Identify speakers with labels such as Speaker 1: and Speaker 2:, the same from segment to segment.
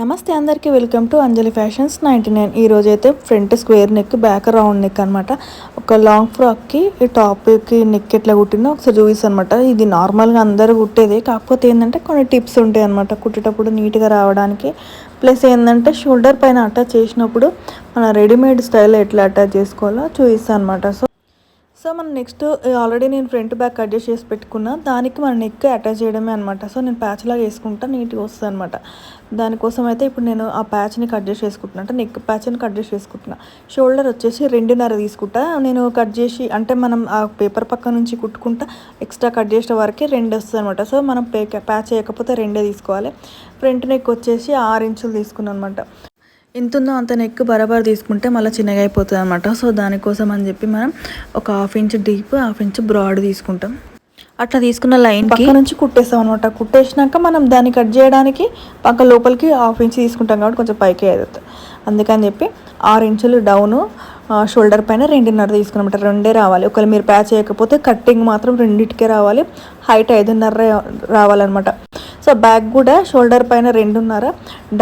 Speaker 1: నమస్తే అందరికీ welcome to Anjali fashions ninety nine. ఈరోజు అయితే front square neck back round neck అనమాట ఒక లాంగ్ ఫ్రాక్కి ఈ టాప్కి నెక్ ఎట్లా కుట్టిందో ఒకసారి చూపిస్తాను అనమాట ఇది నార్మల్గా అందరూ కుట్టేదే కాకపోతే ఏంటంటే కొన్ని టిప్స్ ఉంటాయి అనమాట కుట్టేటప్పుడు నీట్గా రావడానికి. ప్లస్ ఏంటంటే షోల్డర్ పైన అటాచ్ చేసినప్పుడు మన రెడీమేడ్ స్టైల్ ఎట్లా అటాచ్ చేసుకోవాలో చూపిస్తాను అనమాట సో సో మనం నెక్స్ట్ ఆల్రెడీ నేను ఫ్రంట్ బ్యాక్ అడ్జస్ట్ చేసి పెట్టుకున్నా దానికి మన నెక్ అటాచ్ చేయడమే అనమాట సో నేను ప్యాచ్ లాగా వేసుకుంటా నీట్గా వస్తుంది అనమాట దానికోసం అయితే ఇప్పుడు నేను ఆ ప్యాచ్ని కట్ చేసి వేసుకుంటున్నా. అంటే నెక్ ప్యాచ్ని కట్ చేసి వేసుకుంటున్నా. షోల్డర్ వచ్చేసి రెండున్నర తీసుకుంటా. నేను కట్ చేసి అంటే మనం ఆ పేపర్ పక్క నుంచి కుట్టుకుంటా ఎక్స్ట్రా కట్ చేసిన వరకే రెండు వస్తుంది అనమాట సో మనం ప్యాచ్ చేయకపోతే రెండే తీసుకోవాలి. ఫ్రంట్ నెక్ వచ్చేసి ఆరు ఇంచులు తీసుకున్నాను అనమాట ఎంతుందో అంత నెక్ బరాబర్ తీసుకుంటే మళ్ళీ చిన్నగా అయిపోతుంది అనమాట సో దానికోసం అని చెప్పి మనం ఒక half inch deep half inch broad తీసుకుంటాం. అట్లా తీసుకున్న లైన్ పక్క నుంచి కుట్టేస్తాం అనమాట కుట్టేసినాక మనం దాన్ని కట్ చేయడానికి పక్క లోపలికి హాఫ్ ఇంచ్ తీసుకుంటాం కాబట్టి కొంచెం పైకి అవుతుంది అందుకని చెప్పి ఆరు ఇంచులు డౌను షోల్డర్ పైన రెండున్నర తీసుకున్నమాట. రెండే రావాలి. ఒకవేళ మీరు ప్యాచ్ చేయకపోతే కట్టింగ్ మాత్రం రెండింటికే రావాలి. హైట్ ఐదున్నర రావాలన్నమాట. సో బ్యాక్ కూడా షోల్డర్ పైన రెండున్నర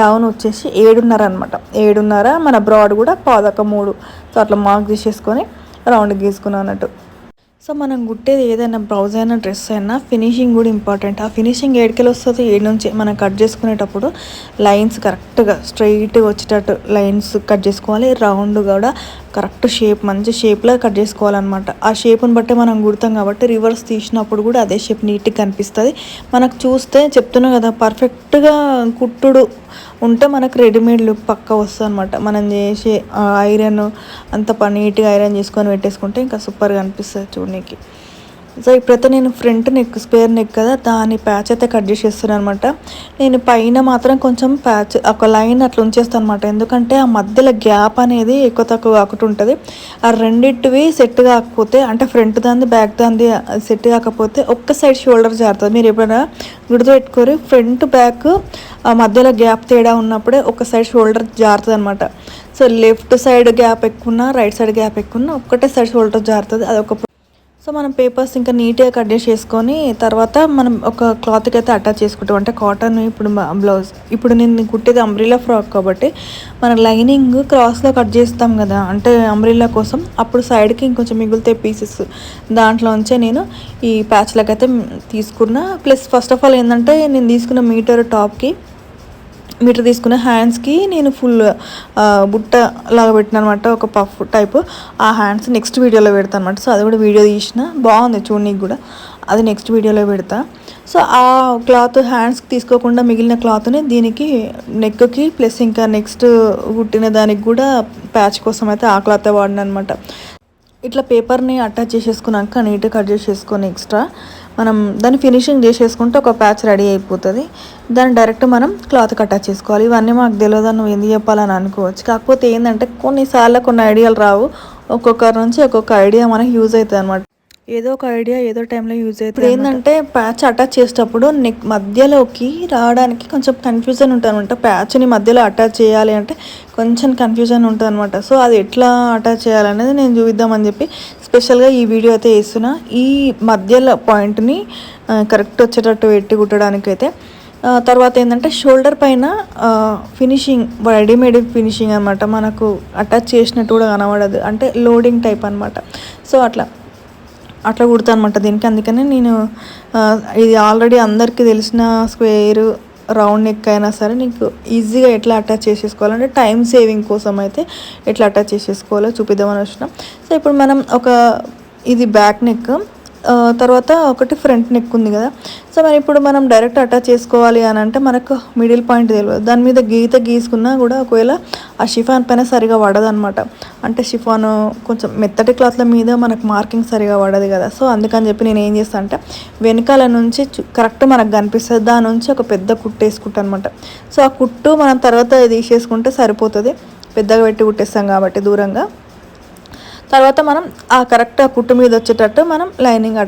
Speaker 1: డౌన్ వచ్చేసి ఏడున్నర అనమాట ఏడున్నర మన బ్రాడ్ కూడా పాదక మూడు. సో అట్లా మార్క్ తీసేసుకొని రౌండ్ గీసుకున్నాను అన్నట్టు. సో మనం కుట్టేది ఏదైనా బ్లౌజ్ అయినా డ్రెస్ అయినా ఫినిషింగ్ కూడా ఇంపార్టెంట్. ఆ ఫినిషింగ్ ఏడుకెళ్ళి వస్తుంది ఏడు నుంచి మనం కట్ చేసుకునేటప్పుడు లైన్స్ కరెక్ట్గా స్ట్రైట్గా వచ్చేటట్టు లైన్స్ కట్ చేసుకోవాలి. రౌండ్ కూడా కరెక్ట్ షేప్ మంచి షేప్లో కట్ చేసుకోవాలన్నమాట. ఆ షేప్ని బట్టి మనం కుడతాం కాబట్టి రివర్స్ తీసినప్పుడు కూడా అదే షేప్ నీట్గా కనిపిస్తుంది. మనకు చూస్తే చెప్తున్నా కదా పర్ఫెక్ట్గా కుట్టుడు ఉంటే మనకు రెడీమేడ్ లుక్ పక్క వస్తుంది అనమాట మనం చేసే ఐరన్ అంత నీట్గా ఐరన్ చేసుకొని పెట్టేసుకుంటే ఇంకా సూపర్గా అనిపిస్తుంది చూడడానికి సో ఇప్పుడైతే నేను ఫ్రంట్ నెక్ స్క్వేర్ నెక్ కదా దాని ప్యాచ్ అయితే కట్ చేసేస్తున్నాను అనమాట నేను పైన మాత్రం కొంచెం ప్యాచ్ ఒక లైన్ అట్లా ఉంచేస్తాను అనమాట ఎందుకంటే ఆ మధ్యలో గ్యాప్ అనేది ఎక్కువ తక్కువ కాకుండా ఉంటుంది. ఆ రెండింటివి సెట్ కాకపోతే అంటే ఫ్రంట్ దాంది బ్యాక్ దాంది సెట్ కాకపోతే ఒక్క సైడ్ షోల్డర్ జారుతుంది. మీరు ఎప్పుడైనా గుర్తుపెట్టుకోరు ఫ్రంట్ బ్యాక్ ఆ మధ్యలో గ్యాప్ తేడా ఉన్నప్పుడే ఒక సైడ్ షోల్డర్ జారుతుంది అనమాట సో లెఫ్ట్ సైడ్ గ్యాప్ ఎక్కువ రైట్ సైడ్ గ్యాప్ ఎక్కువ ఒక్కటే సైడ్ షోల్డర్ జారుతుంది. అది ఒక సో మనం పేపర్స్ ఇంకా నీట్గా కట్ చేసుకొని తర్వాత మనం ఒక క్లాత్కి అయితే అటాచ్ చేసుకుంటాం. అంటే కాటన్ ఇప్పుడు బ్లౌజ్. ఇప్పుడు నేను కుట్టేది అంబ్రిల్లా ఫ్రాక్ కాబట్టి మన లైనింగ్ క్రాస్లో కట్ చేస్తాం కదా. అంటే అంబ్రిల్లా కోసం అప్పుడు సైడ్కి ఇంకొంచెం మిగిలితే పీసెస్ దాంట్లోంచే నేను ఈ ప్యాచ్లకైతే అయితే తీసుకున్నా. ప్లస్ ఫస్ట్ ఆఫ్ ఆల్ ఏంటంటే నేను తీసుకున్న మీటర్ టాప్కి మీటర్ తీసుకున్న హ్యాండ్స్కి నేను ఫుల్ బుట్ట లాగా పెట్టిన అనమాట ఒక పఫ్ టైప్ ఆ హ్యాండ్స్ నెక్స్ట్ వీడియోలో పెడతాను అనమాట. సో అది కూడా వీడియో తీసిన. బాగుంది చూడనీకి కూడా. అది నెక్స్ట్ వీడియోలో పెడతా. సో ఆ క్లాత్ హ్యాండ్స్కి తీసుకోకుండా మిగిలిన క్లాత్ని దీనికి నెక్కి ప్లస్ ఇంకా నెక్స్ట్ కుట్టిన దానికి కూడా ప్యాచ్ కోసం అయితే ఆ క్లాత్ వాడిన అనమాట. ఇట్లా పేపర్ని అటాచ్ చేసేసుకున్నాక నీట్గా కట్ చేసేసుకొని ఎక్స్ట్రా మనం దాన్ని ఫినిషింగ్ చేసేసుకుంటే ఒక ప్యాచ్ రెడీ అయిపోతుంది. దాన్ని డైరెక్ట్ మనం క్లాత్కి అటాచ్ చేసుకోవాలి. ఇవన్నీ మాకు తెలియదు నువ్వు ఎందుకు చెప్పాలని అనుకోవచ్చు. కాకపోతే ఏంటంటే కొన్నిసార్లు కొన్ని ఐడియాలు రావు. ఒక్కొక్కరి నుంచి ఒక్కొక్క ఐడియా మనకి యూజ్ అవుతుంది అనమాట ఏదో ఒక ఐడియా ఏదో టైంలో యూజ్ అవుతుంది ఏంటంటే ప్యాచ్ అటాచ్ చేసేటప్పుడు నెక్ మధ్యలోకి రావడానికి కొంచెం కన్ఫ్యూజన్ ఉంటుంది అనమాట ప్యాచ్ని మధ్యలో అటాచ్ చేయాలి అంటే కొంచెం కన్ఫ్యూజన్ ఉంటుంది అనమాట సో అది ఎట్లా అటాచ్ చేయాలనేది నేను చూపిద్దామని చెప్పి స్పెషల్గా ఈ వీడియో అయితే వేస్తున్నా ఈ మధ్యలో పాయింట్ని కరెక్ట్ వచ్చేటట్టు పెట్టి కుట్టడానికి అయితే తర్వాత ఏంటంటే షోల్డర్ పైన ఫినిషింగ్ రెడీమేడ్ ఫినిషింగ్ అనమాట మనకు అటాచ్ చేసినట్టు కూడా కనబడదు. అంటే లోడింగ్ టైప్ అనమాట సో అట్లా. అట్లా కుడతాను అనమాట దీనికి. అందుకనే నేను ఇది ఆల్రెడీ అందరికీ తెలిసిన స్క్వేర్ రౌండ్ నెక్ అయినా సరే నీకు ఈజీగా ఎట్లా అటాచ్ చేసేసుకోవాలంటే టైం సేవింగ్ కోసం అయితే ఎట్లా అటాచ్ చేసేసుకోవాలో చూపిద్దామని వచ్చినాం. సో ఇప్పుడు మనం ఒక ఇది బ్యాక్ నెక్. తర్వాత ఒకటి ఫ్రంట్ నెక్ ఉంది కదా. సో మరి ఇప్పుడు మనం డైరెక్ట్ అటాచ్ చేసుకోవాలి అని అంటే మనకు మిడిల్ పాయింట్ తెలియదు. దాని మీద గీత గీసుకున్నా కూడా ఒకవేళ ఆ షిఫాన్ పైన సరిగా పడదనమాట అంటే షిఫాన్ కొంచెం మెత్తటి క్లాత్ల మీద మనకు మార్కింగ్ సరిగా పడదు కదా. సో అందుకని చెప్పి నేను ఏం చేస్తాను అంటే వెనకాల నుంచి కరెక్ట్ మనకు కనిపిస్తుంది. దాని నుంచి ఒక పెద్ద కుట్టు వేసుకుంటాను అనమాట సో ఆ కుట్టు మనం తర్వాత తీసేసుకుంటే సరిపోతుంది. పెద్దగా పెట్టి కుట్టేస్తాం కాబట్టి దూరంగా. తర్వాత మనం ఆ కరెక్ట్ ఆ కుట్టు మీద వచ్చేటట్టు మనం లైనింగ్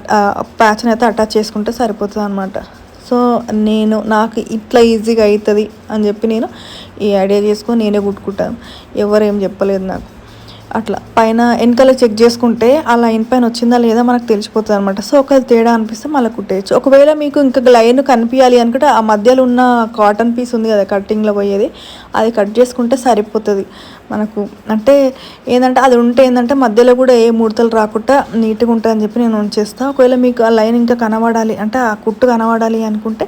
Speaker 1: ప్యాచ్ని అయితే అటాచ్ చేసుకుంటే సరిపోతుంది అనమాట సో నేను నాకు ఇట్లా ఈజీగా అవుతుంది అని చెప్పి నేను ఈ ఐడియా చేసుకొని నేనే కుట్టుకుంటాను. ఎవరేం చెప్పలేదు నాకు. అట్లా. పైన వెనకాల చెక్ చేసుకుంటే ఆ లైన్ పైన వచ్చిందా లేదా మనకు తెలిసిపోతుంది అనమాట సో ఒక తేడా అనిపిస్తే మళ్ళీ కుట్టేయచ్చు. ఒకవేళ మీకు ఇంకా లైన్ కనిపించాలి అనుకుంటే ఆ మధ్యలో ఉన్న కాటన్ పీస్ ఉంది కదా కటింగ్లో పోయేది అది కట్ చేసుకుంటే సరిపోతుంది. మనకు అంటే ఏంటంటే అది ఉంటే ఏంటంటే మధ్యలో కూడా ఏ ముడతలు రాకుండా నీట్గా ఉంటుందని చెప్పి నేను ఉంచేస్తాను ఒకవేళ మీకు ఆ లైన్ ఇంకా కనబడాలి అంటే ఆ కుట్టు కనబడాలి అనుకుంటే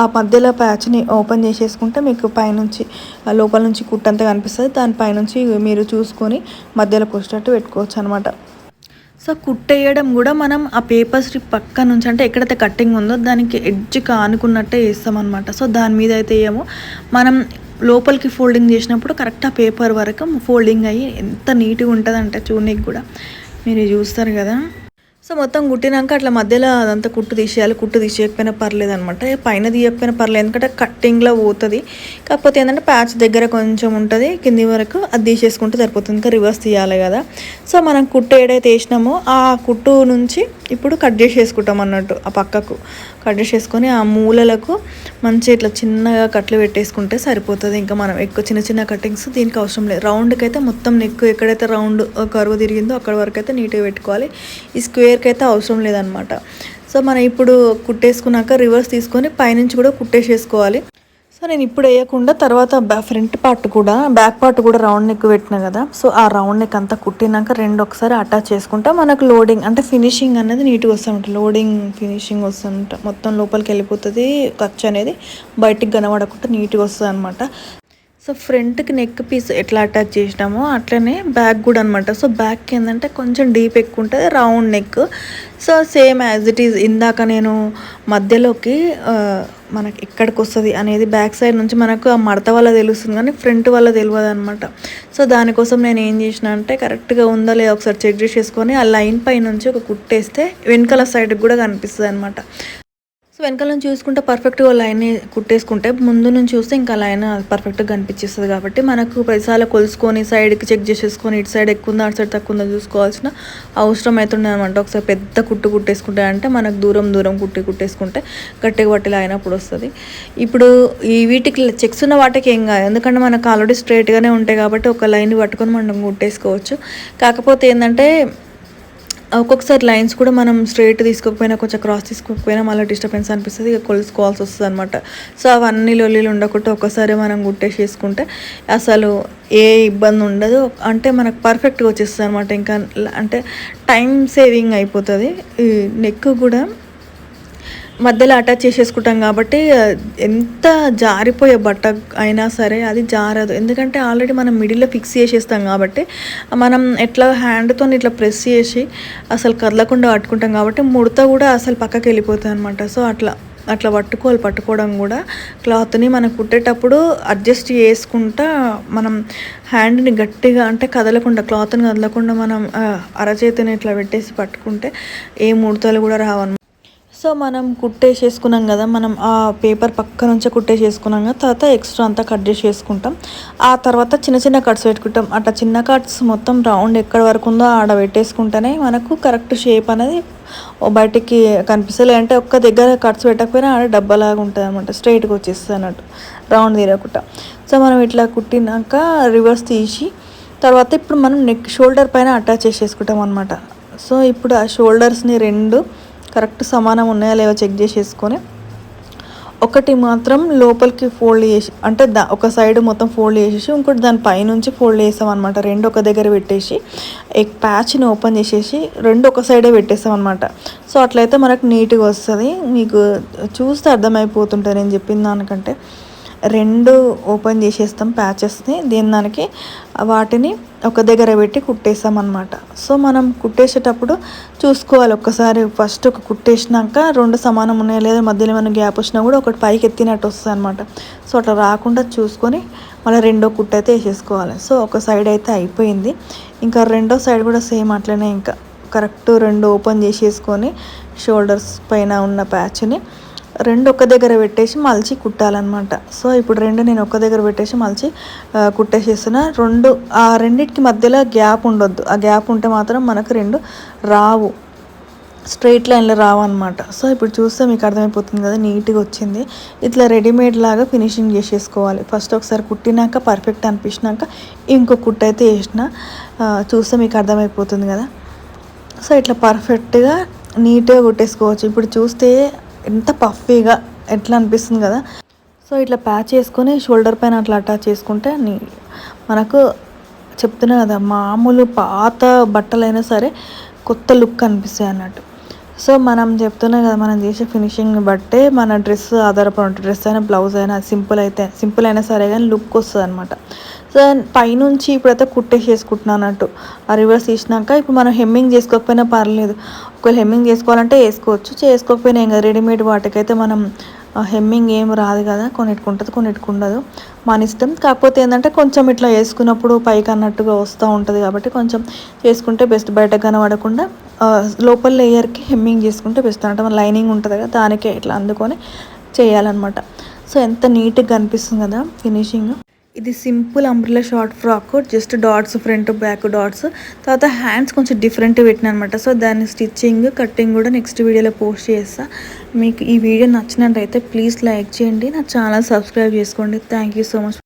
Speaker 1: ఆ మధ్యలో ప్యాచ్ని ఓపెన్ చేసేసుకుంటే మీకు పైనుంచి లోపల నుంచి కుట్టు అంతా కనిపిస్తుంది. దాని పైనుంచి మీరు చూసుకొని మధ్యలో పోసేటట్టు పెట్టుకోవచ్చు అనమాట సో కుట్టేయడం కూడా మనం ఆ పేపర్ స్ట్రిప్ పక్క నుంచి అంటే ఎక్కడైతే కట్టింగ్ ఉందో దానికి ఎడ్జ్ కానుకున్నట్టే వేస్తామన్నమాట. సో దాని మీద అయితే ఏమో మనం లోపలికి ఫోల్డింగ్ చేసినప్పుడు కరెక్ట్ ఆ పేపర్ వరకు ఫోల్డింగ్ అయ్యి ఎంత నీట్గా ఉంటుందంటే అంటే కూడా. మీరు చూస్తారు కదా. సో మొత్తం కుట్టినాక అట్లా మధ్యలో అదంతా కుట్టు తీసేయాలి కుట్టు తీసేయకపోయినా పర్లేదు అనమాట పైన తీయకపోయినా పర్లేదు ఎందుకంటే కట్టింగ్లో పోతుంది. కాకపోతే ఏంటంటే ప్యాచ్ దగ్గర కొంచెం ఉంటుంది కింది వరకు అది తీసేసుకుంటే సరిపోతుంది ఇంకా రివర్స్ తీయాలి కదా. సో మనం కుట్టు ఏడైతే వేసినామో ఆ కుట్టు నుంచి ఇప్పుడు కట్ చేసేసుకుంటాం అన్నట్టు ఆ పక్కకు. కట్ చేసేసుకొని ఆ మూలలకు మంచి ఇట్లా చిన్నగా కట్లు పెట్టేసుకుంటే సరిపోతుంది. ఇంకా మనం ఎక్కువ చిన్న చిన్న కటింగ్స్ దీనికి అవసరం లేదు. రౌండ్కి అయితే మొత్తం నెక్ ఎక్కడైతే రౌండ్ కరువు తిరిగిందో అక్కడ వరకు అయితే నీట్గా పెట్టుకోవాలి. ఈ లేయర్కి అయితే అవసరం లేదనమాట సో మనం ఇప్పుడు కుట్టేసుకున్నాక రివర్స్ తీసుకొని పైనుంచి కూడా కుట్టేసేసుకోవాలి. సో నేను ఇప్పుడు వేయకుండా తర్వాత ఫ్రంట్ పార్ట్ కూడా బ్యాక్ పార్ట్ కూడా రౌండ్ నెక్ పెట్టిన కదా సో ఆ రౌండ్ నెక్ అంతా కుట్టినాక రెండు ఒకసారి అటాచ్ చేసుకుంటా మనకు లోడింగ్ అంటే ఫినిషింగ్ అనేది నీట్గా వస్తుంట లోడింగ్ ఫినిషింగ్ వస్తుంట మొత్తం లోపలికి వెళ్ళిపోతుంది ఖర్చు అనేది బయటికి కనబడకుండా నీట్గా వస్తుంది అనమాట సో ఫ్రంట్కి నెక్ పీస్ ఎట్లా అటాచ్ చేసినామో అట్లనే బ్యాక్ కూడా అనమాట సో బ్యాక్ ఏంటంటే కొంచెం డీప్ ఎక్కువ ఉంటుంది round neck. So same as it is ఇందాక నేను మధ్యలోకి మనకి ఎక్కడికి వస్తుంది అనేది బ్యాక్ సైడ్ నుంచి మనకు ఆ మడత వల్ల తెలుస్తుంది కానీ ఫ్రంట్ వల్ల తెలియదు అనమాట సో దానికోసం నేను ఏం చేసిన అంటే కరెక్ట్గా ఉందా లేదా ఒకసారి చెక్ చేసేసుకొని ఆ లైన్ పై నుంచి ఒక కుట్టేస్తే వెనకాల సైడ్కి కూడా కనిపిస్తుంది అనమాట సో వెనకాల నుంచి చూసుకుంటే పర్ఫెక్ట్గా లైన్ కుట్టేసుకుంటే ముందు నుంచి చూస్తే ఇంకా లైన్ పర్ఫెక్ట్గా కనిపించేస్తుంది కాబట్టి మనకు ప్రతిసారి కొలుసుకొని సైడ్కి చెక్ చేసేసుకొని ఇటు సైడ్ ఎక్కువ ఉందా అటు సైడ్ తక్కువ ఉందా చూసుకోవాల్సిన అవసరం అవుతుండే అనమాట ఒకసారి పెద్ద కుట్టు కుట్టేసుకుంటే అంటే మనకు దూరం దూరం కుట్టి కుట్టేసుకుంటే గట్టిగా పట్టి లైన్ అప్పుడు వస్తుంది. ఇప్పుడు ఈ వీటికి చెక్స్ ఉన్న వాటికి ఏం కాదు. ఎందుకంటే మనకు ఆల్రెడీ స్ట్రైట్గానే ఉంటాయి కాబట్టి ఒక లైన్ పట్టుకొని మనం కుట్టేసుకోవచ్చు. కాకపోతే ఏంటంటే ఒక్కొక్కసారి లైన్స్ కూడా మనం స్ట్రైట్ తీసుకోకపోయినా కొంచెం క్రాస్ తీసుకోకపోయినా మళ్ళీ డిస్టర్బెన్స్ అనిపిస్తుంది. ఇక కొలుసుకోవాల్సి వస్తుంది అనమాట సో అవన్నీ లొల్లీలు ఉండకుండా ఒక్కసారి మనం గుట్టేసేసుకుంటే అసలు ఏ ఇబ్బంది ఉండదు. అంటే మనకు పర్ఫెక్ట్గా వచ్చేస్తుంది అనమాట ఇంకా అంటే టైం సేవింగ్ అయిపోతుంది. ఈ నెక్ కూడా మధ్యలో అటాచ్ చేసేసుకుంటాం కాబట్టి ఎంత జారిపోయే బట్ట అయినా సరే అది జారదు. ఎందుకంటే ఆల్రెడీ మనం మిడిల్లో ఫిక్స్ చేసేస్తాం కాబట్టి మనం ఎట్లా హ్యాండ్తో ఇట్లా ప్రెస్ చేసి అసలు కదలకుండా పట్టుకుంటాం కాబట్టి ముడత కూడా అసలు పక్కకి వెళ్ళిపోతుంది అనమాట సో అట్లా అట్లా పట్టుకోవాలి పట్టుకోవడం కూడా క్లాత్ని మనం కుట్టేటప్పుడు అడ్జస్ట్ చేసుకుంటా మనం హ్యాండ్ని గట్టిగా అంటే కదలకుండా క్లాత్ని కదలకుండా మనం అరచేతిని ఇట్లా పెట్టేసి పట్టుకుంటే ఏ ముడతలు కూడా రావన్నమాట. సో మనం కుట్టేసేసుకున్నాం కదా మనం ఆ పేపర్ పక్క నుంచే కుట్టేసేసుకున్నాం కదా తర్వాత ఎక్స్ట్రా అంతా కట్ చేసి ఆ తర్వాత చిన్న చిన్న కట్స్ పెట్టుకుంటాం. అట్లా చిన్న కట్స్ మొత్తం రౌండ్ ఎక్కడ వరకు ఉందో ఆడ పెట్టేసుకుంటేనే మనకు కరెక్ట్ షేప్ అనేది బయటికి కనిపిస్తుంది. అంటే ఒక్క దగ్గర కట్స్ పెట్టకపోయినా ఆడ డబ్బాలాగా ఉంటుంది అనమాట స్ట్రైట్గా వచ్చేస్తుంది అన్నట్టు రౌండ్ తీరకుండా. సో మనం ఇట్లా కుట్టినాక రివర్స్ తీసి తర్వాత ఇప్పుడు మనం నెక్ షోల్డర్ పైన అటాచ్ చేసేసుకుంటాం అనమాట సో ఇప్పుడు ఆ షోల్డర్స్ని రెండు కరెక్ట్ సమానం ఉన్నాయా లేవో చెక్ చేసేసుకొని ఒకటి మాత్రం లోపలికి ఫోల్డ్ చేసి అంటే దా ఒక సైడ్ మొత్తం ఫోల్డ్ చేసేసి ఇంకోటి దాని పైనుంచి ఫోల్డ్ చేసామన్నమాట. రెండు ఒక దగ్గర పెట్టేసి ఎగ్ ప్యాచ్ని ఓపెన్ చేసేసి రెండు ఒక సైడే పెట్టేసామన్నమాట. సో అట్లయితే మనకు నీట్గా వస్తుంది. మీకు చూస్తే అర్థమైపోతుంటుంది నేను చెప్పిన దానికంటే. రెండు ఓపెన్ చేసేస్తాం ప్యాచెస్ని. దీని దానికి వాటిని ఒక దగ్గర పెట్టి కుట్టేస్తాం అనమాట సో మనం కుట్టేసేటప్పుడు చూసుకోవాలి. ఒక్కసారి ఫస్ట్ ఒక కుట్టేసినాక రెండు సమానం ఉన్నాయి. లేదా మధ్యలో ఏమైనా గ్యాప్ వచ్చినా కూడా ఒకటి పైకి ఎత్తినట్టు వస్తుంది అనమాట సో అట్లా రాకుండా చూసుకొని మళ్ళీ రెండో కుట్ట అయితే వేసేసుకోవాలి. సో ఒక సైడ్ అయితే అయిపోయింది. ఇంకా రెండో సైడ్ కూడా సేమ్ అట్లనే ఇంకా కరెక్ట్ రెండు ఓపెన్ చేసేసుకొని షోల్డర్స్ పైన ఉన్న ప్యాచ్ని రెండు ఒక దగ్గర పెట్టేసి మలిచి కుట్టాలన్నమాట. సో ఇప్పుడు రెండు నేను ఒక దగ్గర పెట్టేసి మలిచి కుట్టేసేస్తున్నా. రెండు ఆ రెండింటికి మధ్యలో గ్యాప్ ఉండొద్దు. ఆ గ్యాప్ ఉంటే మాత్రం మనకు రెండు రావు. స్ట్రైట్ లైన్లో రావన్నమాట. సో ఇప్పుడు చూస్తే మీకు అర్థమైపోతుంది కదా నీట్గా వచ్చింది. ఇట్లా రెడీమేడ్ లాగా ఫినిషింగ్ చేసేసుకోవాలి. ఫస్ట్ ఒకసారి కుట్టినాక పర్ఫెక్ట్ అనిపించినాక ఇంకో కుట్టు అయితే వేసిన చూస్తే మీకు అర్థమైపోతుంది కదా. సో ఇట్లా పర్ఫెక్ట్గా నీట్గా కుట్టేసుకోవచ్చు. ఇప్పుడు చూస్తే ఎంత పఫీగా ఎట్లా అనిపిస్తుంది కదా. సో ఇట్లా ప్యాచ్ చేసుకొని షోల్డర్ పైన అట్లా అటాచ్ చేసుకుంటే నీ మనకు చెప్తున్నా కదా మామూలు పాత బట్టలైనా సరే కొత్త లుక్ అనిపిస్తాయి అన్నట్టు. సో మనం చెప్తున్నా కదా మనం చేసే ఫినిషింగ్ని బట్టే మన డ్రెస్ ఆధారపడి ఉంటుంది. డ్రెస్ అయినా బ్లౌజ్ అయినా సింపుల్ అయితే సింపుల్ అయినా సరే కానీ లుక్ వస్తుంది అనమాట సో పైనుంచి ఇప్పుడైతే కుట్టేసేసుకుంటున్నాను అన్నట్టు ఆ రివర్స్ తీసినాక ఇప్పుడు మనం హెమ్మింగ్ చేసుకోకపోయినా పర్లేదు. ఒకవేళ హెమ్మింగ్ చేసుకోవాలంటే వేసుకోవచ్చు. చేసుకోకపోయినా ఏం రెడీమేడ్ వాటికైతే మనం హెమ్మింగ్ ఏం రాదు కదా. కొన్నిటికి ఉంటుంది కొన్నిటికి ఉండదు మన ఇష్టం. కాకపోతే ఏంటంటే కొంచెం ఇట్లా వేసుకున్నప్పుడు పైకి అన్నట్టుగా వస్తూ ఉంటుంది కాబట్టి కొంచెం చేసుకుంటే బెస్ట్. బయట కనబడకుండా లోపల లేయర్కి హెమ్మింగ్ చేసుకుంటే బెస్ట్ అంటే మన లైనింగ్ ఉంటుంది కదా దానికే ఇట్లా అందుకొని చేయాలన్నమాట. సో ఎంత నీట్గా కనిపిస్తుంది కదా ఫినిషింగ్. ఇది simple umbrella short frock just dots front back dots తర్వాత హ్యాండ్స్ కొంచెం డిఫరెంట్ పెట్టిన అనమాట సో దాని స్టిచ్చింగ్ కటింగ్ కూడా నెక్స్ట్ వీడియోలో పోస్ట్ చేస్తా. మీకు ఈ వీడియో నచ్చినట్టయితే ప్లీజ్ లైక్ చేయండి. నా ఛానల్ సబ్స్క్రైబ్ చేసుకోండి. Thank you so much